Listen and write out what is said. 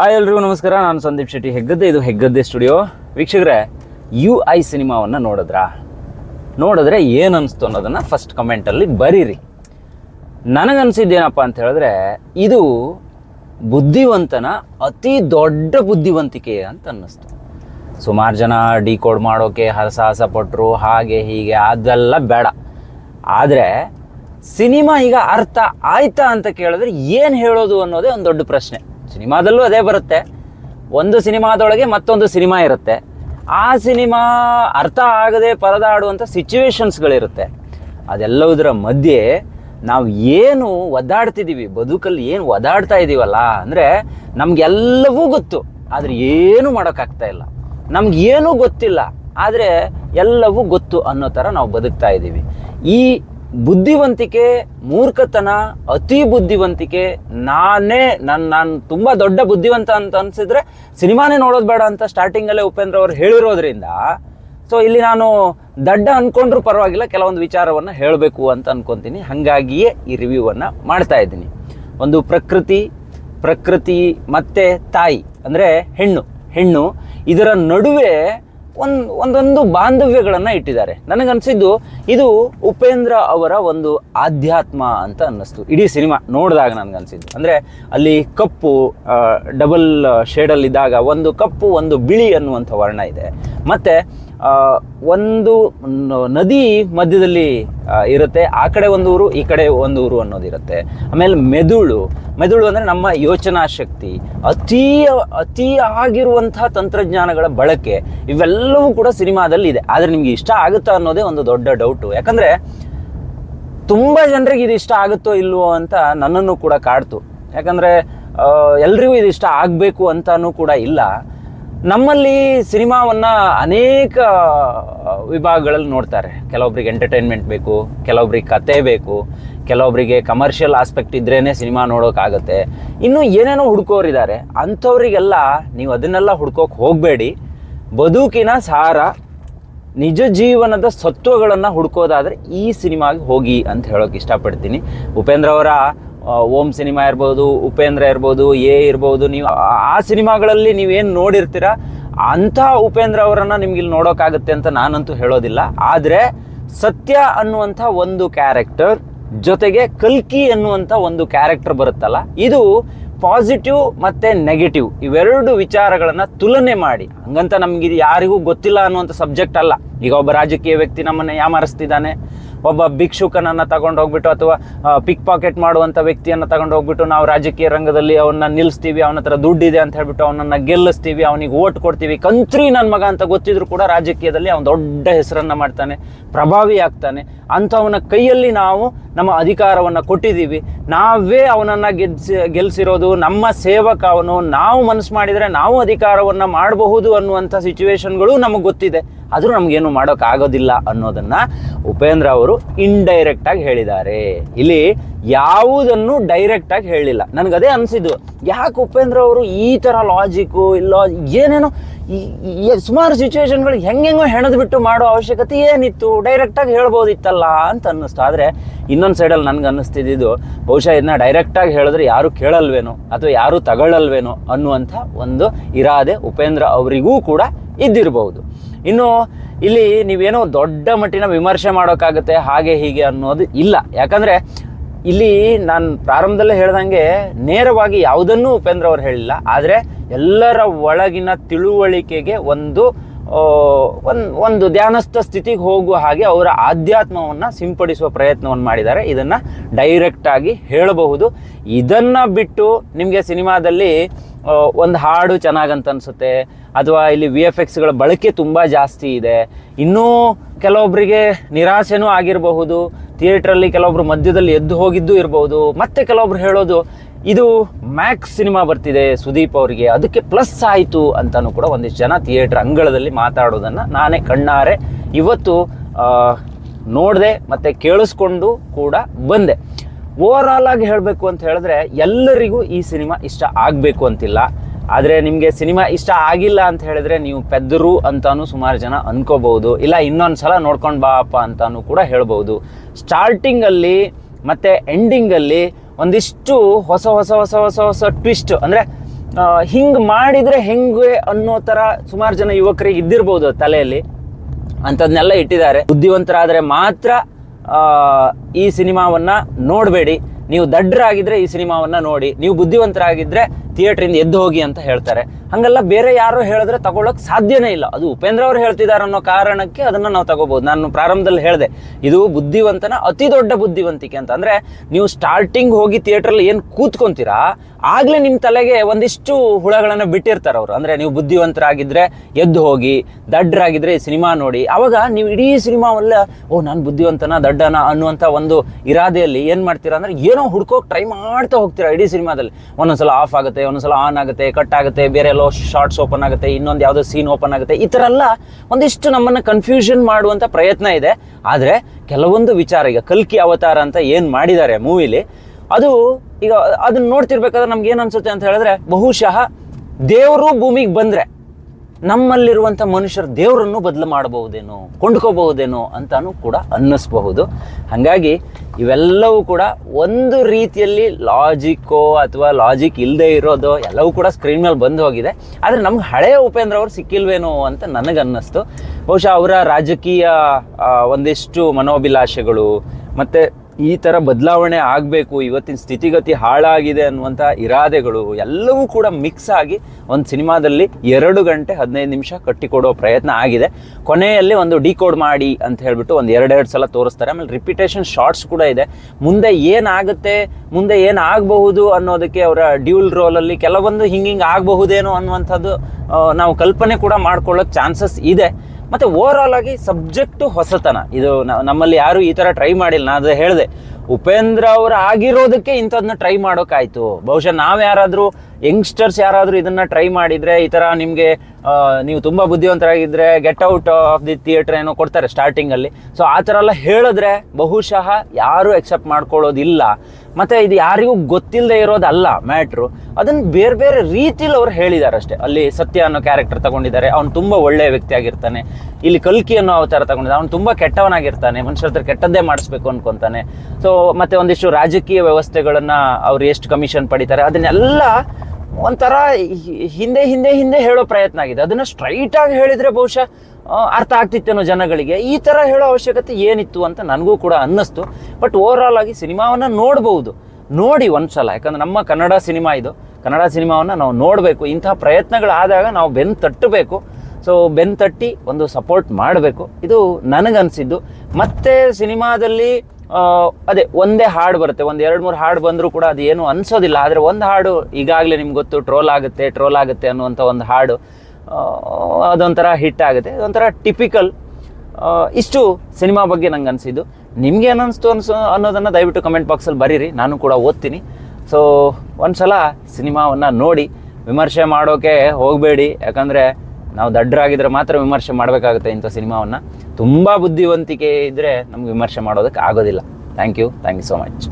Hi ಎಲ್ರಿಗೂ ನಮಸ್ಕಾರ, ನಾನು ಸಂದೀಪ್ ಶೆಟ್ಟಿ ಹೆಗ್ಗದ್ದೆ, ಇದು ಹೆಗ್ಗದ್ದೆ ಸ್ಟುಡಿಯೋ. ವೀಕ್ಷಕರೆ ಯು ಐ ಸಿನಿಮಾವನ್ನು ನೋಡಿದ್ರಾ? ನೋಡಿದ್ರೆ ಏನು ಅನಿಸ್ತು ಅನ್ನೋದನ್ನು ಫಸ್ಟ್ ಕಮೆಂಟಲ್ಲಿ ಬರೀರಿ. ನನಗನ್ಸಿದ್ದೇನಪ್ಪ ಅಂತ ಹೇಳಿದ್ರೆ, ಇದು ಬುದ್ಧಿವಂತನ ಅತಿ ದೊಡ್ಡ ಬುದ್ಧಿವಂತಿಕೆ ಅಂತ ಅನ್ನಿಸ್ತು. ಸುಮಾರು ಜನ ಡಿಕೋಡ್ ಮಾಡೋಕೆ ಹರಸಾಹಸ ಪಟ್ಟರು ಹಾಗೆ ಹೀಗೆ, ಅದೆಲ್ಲ ಬೇಡ. ಆದರೆ, ಸಿನಿಮಾ ಈಗ ಅರ್ಥ ಆಯ್ತಾ ಅಂತ ಕೇಳಿದ್ರೆ ಏನು ಹೇಳೋದು ಅನ್ನೋದೇ ಒಂದು ದೊಡ್ಡ ಪ್ರಶ್ನೆ. ಸಿನಿಮಾದಲ್ಲೂ ಅದೇ ಬರುತ್ತೆ. ಒಂದು ಸಿನಿಮಾದೊಳಗೆ ಮತ್ತೊಂದು ಸಿನಿಮಾ ಇರುತ್ತೆ. ಆ ಸಿನಿಮಾ ಅರ್ಥ ಆಗದೆ ಪರದಾಡುವಂಥ ಸಿಚುವೇಶನ್ಸ್ಗಳಿರುತ್ತೆ ಅದೆಲ್ಲವುದರ ಮಧ್ಯೆ ನಾವು ಏನು ಒದ್ದಾಡ್ತಿದ್ದೀವಿ ಬದುಕಲ್ಲಿ ಏನು ಒದ್ದಾಡ್ತಾ ಇದ್ದೀವಲ್ಲ ಅಂದರೆ ನಮಗೆಲ್ಲವೂ ಗೊತ್ತು, ಆದರೆ ಏನೂ ಮಾಡೋಕ್ಕಾಗ್ತಾ ಇಲ್ಲ. ನಮ್ಗೇನೂ ಗೊತ್ತಿಲ್ಲ, ಆದರೆ ಎಲ್ಲವೂ ಗೊತ್ತು ಅನ್ನೋ ಥರ ನಾವು ಬದುಕ್ತಾ ಇದ್ದೀವಿ ಈ ಬುದ್ಧಿವಂತಿಕೆ, ಮೂರ್ಖತನ, ಅತಿ ಬುದ್ಧಿವಂತಿಕೆ, ನಾನೇ ನನ್ನ ನಾನು ತುಂಬ ದೊಡ್ಡ ಬುದ್ಧಿವಂತ ಅಂತ ಅನಿಸಿದ್ರೆ ಸಿನಿಮಾನೇ ನೋಡೋದು ಬೇಡ ಅಂತ ಸ್ಟಾರ್ಟಿಂಗಲ್ಲೇ ಉಪೇಂದ್ರ ಅವರು ಹೇಳಿರೋದ್ರಿಂದ ಸೊ ಇಲ್ಲಿ ನಾನು ದಡ್ಡ ಅಂದ್ಕೊಂಡ್ರೂ ಪರವಾಗಿಲ್ಲ, ಕೆಲವೊಂದು ವಿಚಾರವನ್ನು ಹೇಳಬೇಕು ಅಂತ ಅನ್ಕೊಂತೀನಿ. ಹಾಗಾಗಿಯೇ ಈ ರಿವ್ಯೂವನ್ನು ಮಾಡ್ತಾ ಇದ್ದೀನಿ. ಒಂದು ಪ್ರಕೃತಿ ಪ್ರಕೃತಿ ಮತ್ತು ತಾಯಿ, ಅಂದರೆ ಹೆಣ್ಣು. ಹೆಣ್ಣು, ಇದರ ನಡುವೆ ಒಂದು ಒಂದೊಂದು ಬಾಂಧವ್ಯಗಳನ್ನು ಇಟ್ಟಿದ್ದಾರೆ. ನನಗನ್ಸಿದ್ದು ಇದು ಉಪೇಂದ್ರ ಅವರ ಒಂದು ಆಧ್ಯಾತ್ಮ ಅಂತ ಅನ್ನಿಸ್ತು. ಇಡೀ ಸಿನಿಮಾ ನೋಡಿದಾಗ ನನಗನ್ಸಿದ್ದು. ಅಂದರೆ ಅಲ್ಲಿ ಕಪ್ಪು ಡಬಲ್ ಶೇಡಲ್ಲಿದ್ದಾಗ ಒಂದು ಕಪ್ಪು, ಒಂದು ಬಿಳಿ ಅನ್ನುವಂಥ ವರ್ಣ ಇದೆ. ಮತ್ತು ಒಂದು ನದಿ ಮಧ್ಯದಲ್ಲಿ ಇರುತ್ತೆ. ಆ ಕಡೆ ಒಂದು ಊರು, ಈ ಕಡೆ ಒಂದು ಊರು ಅನ್ನೋದಿರುತ್ತೆ ಆಮೇಲೆ ಮೆದುಳು. ಮೆದುಳು ಅಂದರೆ ನಮ್ಮ ಯೋಚನಾ ಶಕ್ತಿ. ಅತೀ, ಅತಿ ಆಗಿರುವಂತಹ ತಂತ್ರಜ್ಞಾನಗಳ ಬಳಕೆ. ಇವೆಲ್ಲವೂ ಕೂಡ ಸಿನಿಮಾದಲ್ಲಿ ಇದೆ. ಆದರೆ ನಿಮಗೆ ಇಷ್ಟ ಆಗುತ್ತಾ ಅನ್ನೋದೇ ಒಂದು ದೊಡ್ಡ ಡೌಟು ಯಾಕಂದರೆ ತುಂಬ ಜನರಿಗೆ ಇದು ಇಷ್ಟ ಆಗುತ್ತೋ ಇಲ್ವೋ ಅಂತ ನನ್ನನ್ನು ಕೂಡ ಕಾಡ್ತು. ಯಾಕಂದರೆ ಎಲ್ರಿಗೂ ಇದು ಇಷ್ಟ ಆಗಬೇಕು ಅಂತಲೂ ಕೂಡ ಇಲ್ಲ. ನಮ್ಮಲ್ಲಿ ಸಿನಿಮಾವನ್ನು ಅನೇಕ ವಿಭಾಗಗಳಲ್ಲಿ ನೋಡ್ತಾರೆ. ಕೆಲವೊಬ್ರಿಗೆ ಎಂಟರ್ಟೈನ್ಮೆಂಟ್ ಬೇಕು, ಕೆಲವೊಬ್ರಿಗೆ ಕತೆ ಬೇಕು, ಕೆಲವೊಬ್ರಿಗೆ ಕಮರ್ಷಿಯಲ್ ಆಸ್ಪೆಕ್ಟ್ ಇದ್ರೇ ಸಿನಿಮಾ ನೋಡೋಕ್ಕಾಗತ್ತೆ ಇನ್ನೂ ಏನೇನೋ ಹುಡ್ಕೋರಿದ್ದಾರೆ ಅಂಥವ್ರಿಗೆಲ್ಲ ನೀವು ಅದನ್ನೆಲ್ಲ ಹುಡ್ಕೋಕೆ ಹೋಗಬೇಡಿ. ಬದುಕಿನ ಸಾರ, ನಿಜ ಜೀವನದ ಸತ್ವಗಳನ್ನು ಹುಡ್ಕೋದಾದರೆ ಈ ಸಿನಿಮಾಗೆ ಹೋಗಿ ಅಂತ ಹೇಳೋಕೆ ಇಷ್ಟಪಡ್ತೀನಿ. ಉಪೇಂದ್ರ ಅವರ ಓಂ ಸಿನಿಮಾ ಇರ್ಬೋದು, ಉಪೇಂದ್ರ ಇರ್ಬೋದು, ಎ ಇರ್ಬೋದು, ನೀವು ಆ- ಸಿನಿಮಾಗಳಲ್ಲಿ ನೀವೇನು ನೋಡಿರ್ತೀರ, ಅಂಥ ಉಪೇಂದ್ರ ಅವರನ್ನು ನಿಮ್ಗೆ ಇಲ್ಲಿ ನೋಡೋಕ್ಕಾಗುತ್ತೆ ಅಂತ ನಾನಂತೂ ಹೇಳೋದಿಲ್ಲ. ಆದರೆ ಸತ್ಯ ಅನ್ನುವಂಥ ಒಂದು ಕ್ಯಾರೆಕ್ಟರ್ ಜೊತೆಗೆ ಕಲ್ಕಿ ಅನ್ನುವಂಥ ಒಂದು ಕ್ಯಾರೆಕ್ಟರ್ ಬರುತ್ತಲ್ಲ, ಇದು ಪಾಸಿಟಿವ್ ಮತ್ತು ನೆಗೆಟಿವ್ ಇವೆರಡು ವಿಚಾರಗಳನ್ನು ತುಲನೆ ಮಾಡಿ. ಹಂಗಂತ ನಮ್ಗೆ ಯಾರಿಗೂ ಗೊತ್ತಿಲ್ಲ ಅನ್ನುವಂಥ ಸಬ್ಜೆಕ್ಟ್ ಅಲ್ಲ. ಈಗ ಒಬ್ಬ ರಾಜಕೀಯ ವ್ಯಕ್ತಿ ನಮ್ಮನ್ನು ಯಾಮರಿಸ್ತಿದ್ದಾನೆ ಒಬ್ಬ ಭಿಕ್ಷುಕನನ್ನು ತಗೊಂಡು ಹೋಗ್ಬಿಟ್ಟು ಅಥವಾ ಪಿಕ್ ಪಾಕೆಟ್ ಮಾಡುವಂಥ ವ್ಯಕ್ತಿಯನ್ನು ತಗೊಂಡು ಹೋಗ್ಬಿಟ್ಟು ನಾವು ರಾಜಕೀಯ ರಂಗದಲ್ಲಿ ಅವನ್ನ ನಿಲ್ಲಿಸ್ತೀವಿ ಅವನ ಹತ್ರ ದುಡ್ಡಿದೆ ಅಂತ ಹೇಳ್ಬಿಟ್ಟು ಅವನನ್ನು ಗೆಲ್ಲಿಸ್ತೀವಿ, ಅವನಿಗೆ ಓಟ್ ಕೊಡ್ತೀವಿ. ಕಂತ್ರಿ ನನ್ನ ಮಗ ಅಂತ ಗೊತ್ತಿದ್ರು ಕೂಡ ರಾಜಕೀಯದಲ್ಲಿ ಅವನು ದೊಡ್ಡ ಹೆಸರನ್ನು ಮಾಡ್ತಾನೆ, ಪ್ರಭಾವಿ ಆಗ್ತಾನೆ. ಅಂಥವನ ಕೈಯಲ್ಲಿ ನಾವು ನಮ್ಮ ಅಧಿಕಾರವನ್ನು ಕೊಟ್ಟಿದ್ದೀವಿ. ನಾವೇ ಅವನನ್ನು ಗೆಲ್ಸಿ, ಗೆಲ್ಸಿರೋದು, ನಮ್ಮ ಸೇವಕ ಅವನು, ನಾವು ಮನಸ್ಸು ಮಾಡಿದರೆ ನಾವು ಅಧಿಕಾರವನ್ನು ಮಾಡಬಹುದು ಅನ್ನುವಂಥ ಸಿಚುವೇಶನ್ಗಳು ನಮಗೆ ಗೊತ್ತಿದೆ. ಆದರೂ ನಮಗೇನು ಮಾಡೋಕ್ಕಾಗೋದಿಲ್ಲ ಅನ್ನೋದನ್ನು ಉಪೇಂದ್ರ ಅವರು ಇಂಡೈರೆಕ್ಟಾಗಿ ಹೇಳಿದ್ದಾರೆ. ಇಲ್ಲಿ ಯಾವುದನ್ನು ಡೈರೆಕ್ಟಾಗಿ ಹೇಳಿಲ್ಲ. ನನಗದೇ ಅನಿಸಿದ್ದು, ಯಾಕೆ ಉಪೇಂದ್ರ ಅವರು ಈ ಥರ ಲಾಜಿಕ್ಕು ಇಲ್ಲ, ಏನೇನೋ ಈ- ಸುಮಾರು ಸಿಚುವೇಶನ್ಗಳು ಹೆಂಗೆಂಗೋ ಹೆಣದು ಬಿಟ್ಟು ಮಾಡೋ ಅವಶ್ಯಕತೆ ಏನಿತ್ತು? ಡೈರೆಕ್ಟಾಗಿ ಹೇಳ್ಬೋದಿತ್ತಲ್ಲ ಅಂತ ಅನ್ನಿಸ್ತು. ಆದರೆ ಇನ್ನೊಂದು ಸೈಡಲ್ಲಿ ನನಗೆ ಅನ್ನಿಸ್ತಿದ್ದು ಬಹುಶಃ ಇದನ್ನ ಡೈರೆಕ್ಟಾಗಿ ಹೇಳಿದ್ರೆ ಯಾರು ಕೇಳಲ್ವೇನೋ ಅಥವಾ ಯಾರು ತಗೊಳ್ಳಲ್ವೇನೋ ಅನ್ನುವಂಥ ಒಂದು ಇರಾದೆ ಉಪೇಂದ್ರ ಅವರಿಗೂ ಕೂಡ ಇದ್ದಿರಬಹುದು. ಇನ್ನು ಇಲ್ಲಿ ನೀವೇನೋ ದೊಡ್ಡ ಮಟ್ಟಿನ ವಿಮರ್ಶೆ ಮಾಡೋಕ್ಕಾಗುತ್ತೆ, ಹಾಗೆ ಹೀಗೆ ಅನ್ನೋದು ಇಲ್ಲ. ಯಾಕಂದರೆ ಇಲ್ಲಿ ನಾನು ಪ್ರಾರಂಭದಲ್ಲೇ ಹೇಳ್ದಂಗೆ ನೇರವಾಗಿ ಯಾವುದನ್ನೂ ಉಪೇಂದ್ರ ಅವರು ಹೇಳಿಲ್ಲ. ಆದರೆ ಎಲ್ಲರ ಒಳಗಿನ ತಿಳುವಳಿಕೆಗೆ ಒಂದು ಒಂದು ಒಂದು ಧ್ಯಾನಸ್ಥ ಸ್ಥಿತಿಗೆ ಹೋಗುವ ಹಾಗೆ ಅವರ ಆಧ್ಯಾತ್ಮವನ್ನು ಸಿಂಪಡಿಸುವ ಪ್ರಯತ್ನವನ್ನು ಮಾಡಿದ್ದಾರೆ. ಇದನ್ನು ಡೈರೆಕ್ಟಾಗಿ ಹೇಳಬಹುದು. ಇದನ್ನು ಬಿಟ್ಟು ನಿಮಗೆ ಸಿನಿಮಾದಲ್ಲಿ ಒಂದು ಹಾಡು ಚೆನ್ನಾಗಂತ ಅನಿಸುತ್ತೆ ಅಥವಾ ಇಲ್ಲಿ ವಿ ಎಫ್ ಎಕ್ಸ್ಗಳ ಬಳಕೆ ತುಂಬ ಜಾಸ್ತಿ ಇದೆ. ಇನ್ನೂ ಕೆಲವೊಬ್ಬರಿಗೆ ನಿರಾಸೆನೂ ಆಗಿರಬಹುದು ಥಿಯೇಟ್ರಲ್ಲಿ ಕೆಲವೊಬ್ರು ಮಧ್ಯದಲ್ಲಿ ಎದ್ದು ಹೋಗಿದ್ದು ಇರಬಹುದು, ಮತ್ತೆ ಕೆಲವೊಬ್ರು ಹೇಳೋದು ಇದು ಮ್ಯಾಕ್ಸ್ ಸಿನಿಮಾ ಬರ್ತಿದೆ, ಸುದೀಪ್ ಅವರಿಗೆ. ಅದಕ್ಕೆ ಪ್ಲಸ್ ಆಯಿತು ಅಂತಲೂ ಕೂಡ ಒಂದಿಷ್ಟು ಜನ ಥಿಯೇಟ್ರ್ ಅಂಗಳದಲ್ಲಿ ಮಾತಾಡೋದನ್ನು ನಾನೇ ಕಣ್ಣಾರೆ. ಇವತ್ತು ನೋಡಿದೆ ಮತ್ತು ಕೇಳಿಸ್ಕೊಂಡು ಕೂಡ ಬಂದೆ. ಓವರಾಲ್ ಆಗಿ ಹೇಳಬೇಕು ಅಂತ ಹೇಳಿದ್ರೆ ಎಲ್ಲರಿಗೂ ಈ ಸಿನಿಮಾ ಇಷ್ಟ ಆಗಬೇಕು ಅಂತಿಲ್ಲ. ಆದರೆ ನಿಮಗೆ ಸಿನಿಮಾ ಇಷ್ಟ ಆಗಿಲ್ಲ ಅಂತ ಹೇಳಿದ್ರೆ ನೀವು ಪೆದ್ದರು ಅಂತಲೂ ಸುಮಾರು ಜನ ಅನ್ಕೋಬಹುದು. ಇಲ್ಲ ಇನ್ನೊಂದು ಸಲ ನೋಡ್ಕೊಂಡು ಬಾಪ್ಪ ಅಂತಲೂ ಕೂಡ ಹೇಳ್ಬೋದು ಸ್ಟಾರ್ಟಿಂಗಲ್ಲಿ ಮತ್ತು ಎಂಡಿಂಗಲ್ಲಿ ಒಂದಿಷ್ಟು ಹೊಸ ಹೊಸ ಹೊಸ ಹೊಸ ಹೊಸ ಟ್ವಿಸ್ಟ್ ಅಂದರೆ ಹಿಂಗೆ ಮಾಡಿದರೆ ಹೆಂಗೆ ಅನ್ನೋ ಥರ ಸುಮಾರು ಜನ ಯುವಕರಿಗೆ ಇದ್ದಿರ್ಬೋದು ತಲೆಯಲ್ಲಿ. ಅಂಥದ್ನೆಲ್ಲ ಇಟ್ಟಿದ್ದಾರೆ. ಬುದ್ಧಿವಂತರಾದರೆ ಮಾತ್ರ ಈ ಸಿನಿಮಾವನ್ನ ನೋಡಬೇಡಿ. ನೀವು ದಡ್ಡರಾಗಿದ್ರೆ ಈ ಸಿನಿಮಾವನ್ನ ನೋಡಿ, ನೀವು ಬುದ್ಧಿವಂತರಾಗಿದ್ರೆ ಥಿಯೇಟ್ರಿಂದ ಎದ್ದು ಹೋಗಿ ಅಂತ ಹೇಳ್ತಾರೆ. ಹಂಗಲ್ಲ, ಬೇರೆ ಯಾರು ಹೇಳಿದ್ರೆ ತಗೊಳಕ್ ಸಾಧ್ಯನೇ ಇಲ್ಲ. ಅದು ಉಪೇಂದ್ರ ಅವ್ರು ಹೇಳ್ತಿದ್ದಾರೆ ಅನ್ನೋ ಕಾರಣಕ್ಕೆ ಅದನ್ನ ನಾವು ತಗೋಬಹುದು ನಾನು ಪ್ರಾರಂಭದಲ್ಲಿ ಹೇಳಿದೆ, ಇದು ಬುದ್ಧಿವಂತನ ಅತಿ ದೊಡ್ಡ ಬುದ್ಧಿವಂತಿಕೆ ಅಂತ. ಅಂದ್ರೆ ನೀವು ಸ್ಟಾರ್ಟಿಂಗ್ ಹೋಗಿ ಥಿಯೇಟ್ರಲ್ಲಿ ಏನು ಕೂತ್ಕೊಂತೀರಾ, ಆಗ್ಲೇ ನಿಮ್ಮ ತಲೆಗೆ ಒಂದಿಷ್ಟು ಹುಳಗಳನ್ನ ಬಿಟ್ಟಿರ್ತಾರೆ ಅವರು. ಅಂದ್ರೆ ನೀವು ಬುದ್ಧಿವಂತರಾಗಿದ್ರೆ ಎದ್ದು ಹೋಗಿ ದಡ್ಡರಾಗಿದ್ರೆ ಸಿನಿಮಾ ನೋಡಿ. ಅವಾಗ ನೀವು ಇಡೀ ಸಿನಿಮಾವಲ್ಲ, ಓ, ನಾನು ಬುದ್ಧಿವಂತನ, ದಡ್ಡನ ಅನ್ನುವಂಥ ಒಂದು ಇರಾದೆಯಲ್ಲಿ ಏನು ಮಾಡ್ತೀರಾ ಅಂದ್ರೆ ಏನೋ ಹುಡ್ಕೋಕ್ ಟ್ರೈ ಮಾಡ್ತಾ ಹೋಗ್ತೀರಾ ಇಡೀ ಸಿನಿಮಾದಲ್ಲಿ? ಒಂದೊಂದ್ಸಲ ಆಫ್ ಆಗುತ್ತೆ, ಒಂದೊಂದ್ಸಲ ಆನ್ ಆಗುತ್ತೆ ಕಟ್ ಆಗುತ್ತೆ, ಬೇರೆ ಎಲ್ಲೋ ಶಾರ್ಟ್ಸ್ ಓಪನ್ ಆಗುತ್ತೆ, ಇನ್ನೊಂದು ಯಾವುದೋ ಸೀನ್ ಓಪನ್ ಆಗುತ್ತೆ, ಈ ಥರ ಎಲ್ಲ ಒಂದಿಷ್ಟು ನಮ್ಮನ್ನು ಕನ್ಫ್ಯೂಷನ್ ಮಾಡುವಂಥ ಪ್ರಯತ್ನ ಇದೆ. ಆದರೆ ಕೆಲವೊಂದು ವಿಚಾರ, ಈಗ ಕಲ್ಕಿ ಅವತಾರ ಅಂತ ಏನು ಮಾಡಿದ್ದಾರೆ ಮೂವಿಲಿ ಅದು ಈಗ ಅದನ್ನ ನೋಡ್ತಿರ್ಬೇಕಾದ್ರೆ ನಮ್ಗೆ ಏನು ಅನ್ಸುತ್ತೆ ಅಂತ ಹೇಳಿದ್ರೆ ಬಹುಶಃ ದೇವರು ಭೂಮಿಗೆ ಬಂದರೆ. ನಮ್ಮಲ್ಲಿರುವಂಥ ಮನುಷ್ಯರು ದೇವರನ್ನು ಬದಲು ಮಾಡಬಹುದೇನೋ, ಕೊಂಡ್ಕೋಬಹುದೇನೋ ಅಂತಾನು ಕೂಡ ಅನ್ನಿಸ್ಬಹುದು. ಹಾಗಾಗಿ ಇವೆಲ್ಲವೂ ಕೂಡ ಒಂದು ರೀತಿಯಲ್ಲಿ ಲಾಜಿಕ್ಕೋ ಅಥವಾ ಲಾಜಿಕ್ ಇಲ್ಲದೆ ಇರೋದೋ ಎಲ್ಲವೂ ಕೂಡ ಸ್ಕ್ರೀನ್ ಮೇಲೆ ಬಂದು ಹೋಗಿದೆ. ಆದರೆ ನಮ್ಗೆ ಹಳೆಯ ಉಪೇಂದ್ರ ಅವರು ಸಿಕ್ಕಿಲ್ವೇನೋ ಅಂತ ನನಗೆ ಅನ್ನಿಸ್ತು ಬಹುಶಃ ಅವರ ರಾಜಕೀಯ ಒಂದಿಷ್ಟು ಮನೋಭಿಲಾಷೆಗಳು, ಮತ್ತು ಈ ಥರ ಬದಲಾವಣೆ ಆಗಬೇಕು, ಇವತ್ತಿನ ಸ್ಥಿತಿಗತಿ ಹಾಳಾಗಿದೆ ಅನ್ನುವಂಥ ಇರಾದೆಗಳು ಎಲ್ಲವೂ ಕೂಡ ಮಿಕ್ಸ್ ಆಗಿ ಒಂದು ಸಿನಿಮಾದಲ್ಲಿ ಎರಡು ಗಂಟೆ ಹದಿನೈದು ನಿಮಿಷ ಕಟ್ಟಿಕೊಡೋ ಪ್ರಯತ್ನ ಆಗಿದೆ. ಕೊನೆಯಲ್ಲಿ ಒಂದು ಡಿಕೋಡ್ ಮಾಡಿ ಅಂತ ಹೇಳಿಬಿಟ್ಟು ಒಂದು ಎರಡೆರಡು ಸಲ ತೋರಿಸ್ತಾರೆ. ಆಮೇಲೆ ರಿಪಿಟೇಷನ್ ಶಾರ್ಟ್ಸ್ ಕೂಡ ಇದೆ. ಮುಂದೆ ಏನಾಗುತ್ತೆ, ಮುಂದೆ ಏನಾಗಬಹುದು ಅನ್ನೋದಕ್ಕೆ ಅವರ ಡ್ಯೂಲ್ ರೋಲಲ್ಲಿ ಕೆಲವೊಂದು ಹಿಂಗೆ ಹಿಂಗೆ ಆಗಬಹುದೇನೋ ಅನ್ನುವಂಥದ್ದು ನಾವು ಕಲ್ಪನೆ ಕೂಡ ಮಾಡ್ಕೊಳ್ಳೋಕ್ಕೆ ಚಾನ್ಸಸ್ ಇದೆ. ಮತ್ತೆ ಓವರ್ ಆಲ್ ಆಗಿ ಸಬ್ಜೆಕ್ಟು ಹೊಸತನ. ಇದು ನಮ್ಮಲ್ಲಿ ಯಾರು ಈ ತರ ಟ್ರೈ ಮಾಡಿಲ್ಲ. ನಾನು ಅದು ಹೇಳಿದೆ. ಉಪೇಂದ್ರ ಅವರು ಆಗಿರೋದಕ್ಕೆ ಇಂಥದನ್ನ ಟ್ರೈ ಮಾಡೋಕ್ಕಾಯಿತು. ಬಹುಶಃ ನಾವು ಯಾರಾದರೂ ಯಂಗ್ಸ್ಟರ್ಸ್ ಯಾರಾದರೂ ಇದನ್ನು ಟ್ರೈ ಮಾಡಿದರೆ ಈ ಥರ ನಿಮಗೆ ನೀವು ತುಂಬ ಬುದ್ಧಿವಂತರಾಗಿದ್ರೆ get out of the theatre ಏನೋ ಕೊಡ್ತಾರೆ ಸ್ಟಾರ್ಟಿಂಗಲ್ಲಿ ಸೊ ಆ ಥರ ಎಲ್ಲ ಹೇಳಿದ್ರೆ ಬಹುಶಃ ಯಾರು ಎಕ್ಸೆಪ್ಟ್ ಮಾಡ್ಕೊಳ್ಳೋದಿಲ್ಲ. ಮತ್ತು ಇದು ಯಾರಿಗೂ ಗೊತ್ತಿಲ್ಲದೆ ಇರೋದಲ್ಲ ಮ್ಯಾಟ್ರು. ಅದನ್ನು ಬೇರೆ ಬೇರೆ ರೀತಿಲಿ ಅವ್ರು ಹೇಳಿದ್ದಾರೆ ಅಷ್ಟೇ ಅಲ್ಲಿ ಸತ್ಯ ಅನ್ನೋ ಕ್ಯಾರೆಕ್ಟರ್ ತಗೊಂಡಿದ್ದಾರೆ. ಅವ್ನು ತುಂಬ ಒಳ್ಳೆಯ ವ್ಯಕ್ತಿ ಆಗಿರ್ತಾನೆ. ಇಲ್ಲಿ ಕಲ್ಕಿ ಅನ್ನೋ ಅವತಾರ ತಗೊಂಡಿದ್ದಾರೆ ಅವ್ನು ತುಂಬ ಕೆಟ್ಟವನಾಗಿರ್ತಾನೆ. ಮನುಷ್ಯರ ಹತ್ರ ಕೆಟ್ಟದ್ದೇ ಮಾಡಿಸ್ಬೇಕು ಅನ್ಕೊತಾನೆ. ಸೊ ಮತ್ತು ಒಂದಿಷ್ಟು ರಾಜಕೀಯ ವ್ಯವಸ್ಥೆಗಳನ್ನು ಅವ್ರು ಎಷ್ಟು ಕಮಿಷನ್ ಪಡಿತಾರೆ. ಅದನ್ನೆಲ್ಲ ಒಂಥರ ಹಿಂದೆ ಹಿಂದೆ ಹಿಂದೆ ಹೇಳೋ ಪ್ರಯತ್ನ ಆಗಿದೆ. ಅದನ್ನು ಸ್ಟ್ರೈಟಾಗಿ ಹೇಳಿದರೆ ಬಹುಶಃ ಅರ್ಥ ಆಗ್ತಿತ್ತೇನೋ ಜನಗಳಿಗೆ. ಈ ಥರ ಹೇಳೋ ಅವಶ್ಯಕತೆ ಏನಿತ್ತು ಅಂತ ನನಗೂ ಕೂಡ ಅನ್ನಿಸ್ತು. ಬಟ್ ಓವರ್ ಆಲ್ ಆಗಿ ಸಿನಿಮಾವನ್ನು ನೋಡ್ಬೋದು. ನೋಡಿ ಒಂದ್ಸಲ. ಯಾಕಂದ್ರೆ ನಮ್ಮ ಕನ್ನಡ ಸಿನಿಮಾ ಇದು. ಕನ್ನಡ ಸಿನಿಮಾವನ್ನು ನಾವು ನೋಡಬೇಕು. ಇಂತಹ ಪ್ರಯತ್ನಗಳಾದಾಗ ನಾವು ಬೆನ್ ತಟ್ಟಬೇಕು. ಸೊ ಬೆನ್ ತಟ್ಟಿ ಒಂದು ಸಪೋರ್ಟ್ ಮಾಡಬೇಕು. ಇದು ನನಗನ್ಸಿದ್ದು. ಮತ್ತೆ ಸಿನಿಮಾದಲ್ಲಿ ಅದೇ ಒಂದೇ ಹಾಡು ಬರುತ್ತೆ. ಒಂದು ಎರಡು ಮೂರು ಹಾಡು ಬಂದರೂ ಕೂಡ ಅದು ಏನು ಅನ್ಸೋದಿಲ್ಲ. ಆದರೆ ಒಂದು ಹಾಡು ಈಗಾಗಲೇ ನಿಮ್ಗೆ ಗೊತ್ತು, ಟ್ರೋಲ್ ಆಗುತ್ತೆ ಟ್ರೋಲ್ ಆಗುತ್ತೆ ಅನ್ನುವಂಥ ಒಂದು ಹಾಡು ಅದೊಂಥರ ಹಿಟ್ ಆಗುತ್ತೆ. ಅದೊಂಥರ ಟಿಪಿಕಲ್ ಇಷ್ಟು ಸಿನಿಮಾ ಬಗ್ಗೆ ನಂಗೆ ಅನಿಸಿದ್ದು. ನಿಮ್ಗೆ ಏನು ಅನಿಸ್ತು ಅನ್ಸೋ, ಅನ್ನೋದನ್ನು ದಯವಿಟ್ಟು ಕಮೆಂಟ್ ಬಾಕ್ಸಲ್ಲಿ ಬರೀರಿ. ನಾನು ಕೂಡ ಓದ್ತೀನಿ. ಸೊ ಒಂದ್ಸಲ ಸಿನಿಮಾವನ್ನು ನೋಡಿ, ವಿಮರ್ಶೆ ಮಾಡೋಕೆ ಹೋಗಬೇಡಿ. ಯಾಕಂದರೆ ನಾವು ದಡ್ಡರಾಗಿದ್ರೆ ಮಾತ್ರ ವಿಮರ್ಶೆ ಮಾಡಬೇಕಾಗುತ್ತೆ ಇಂಥ ಸಿನಿಮಾವನ್ನು. ತುಂಬ ಬುದ್ಧಿವಂತಿಕೆ ಇದ್ದರೆ ನಮ್ಗೆ ವಿಮರ್ಶೆ ಮಾಡೋದಕ್ಕೆ ಆಗೋದಿಲ್ಲ. Thank you thank you so much